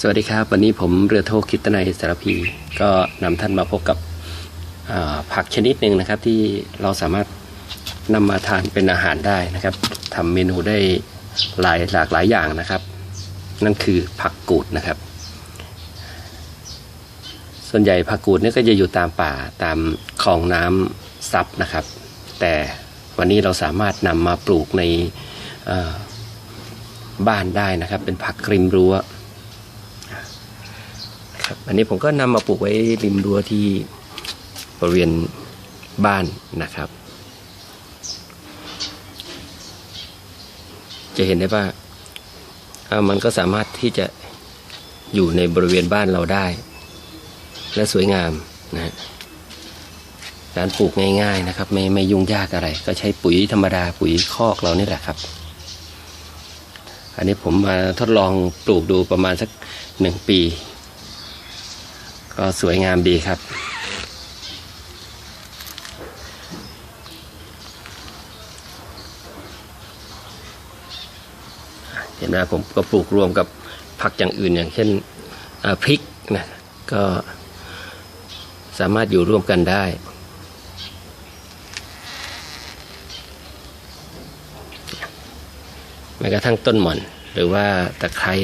สวัสดีครับ วันนี้ผมเรือโทคิตนัยสารพีก็นำท่านมาพบกับผักชนิดหนึ่งนะครับ ที่เราสามารถนำมาทานเป็นอาหารได้นะครับทำเมนูได้หลายหลากหลายอย่างนะครับ นั่นคือผักกูดนะครับ ส่วนใหญ่ผักกูดเนี่ยก็จะอยู่ตามป่าตามคลองน้ำซับนะครับ แต่วันนี้เราสามารถนำมาปลูกในบ้านได้นะครับ เป็นผักริมรั้ว ครับอันนี้ผมก็นำมาปลูกไว้ริมรั้วที่บริเวณบ้านนะครับ จะเห็นได้ว่ามันก็สามารถที่จะอยู่ในบริเวณบ้านเราได้ และสวยงามนะการปลูกง่ายๆนะครับ ไม่ไม่ยุ่งยากอะไร ก็ใช้ปุ๋ยธรรมดาปุ๋ยคอกเรานี่แหละครับ อันนี้ผมมาทดลองปลูกดูประมาณสักหนึ่งปี ก็สวยงามดีครับ เห็นไหมผมก็ปลูกรวมกับผักอย่างอื่นอย่างเช่นพริกนะก็สามารถอยู่ร่วมกันได้แม้กระทั่งต้นหม่อน หรือว่าตะไคร้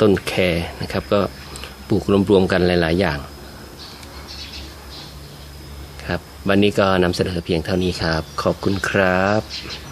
ต้นแครนะครับก็ ปลูกรวมๆกันหลาย ๆ อย่าง ครับ วันนี้ก็นำเสนอเพียงเท่านี้ครับ ขอบคุณครับ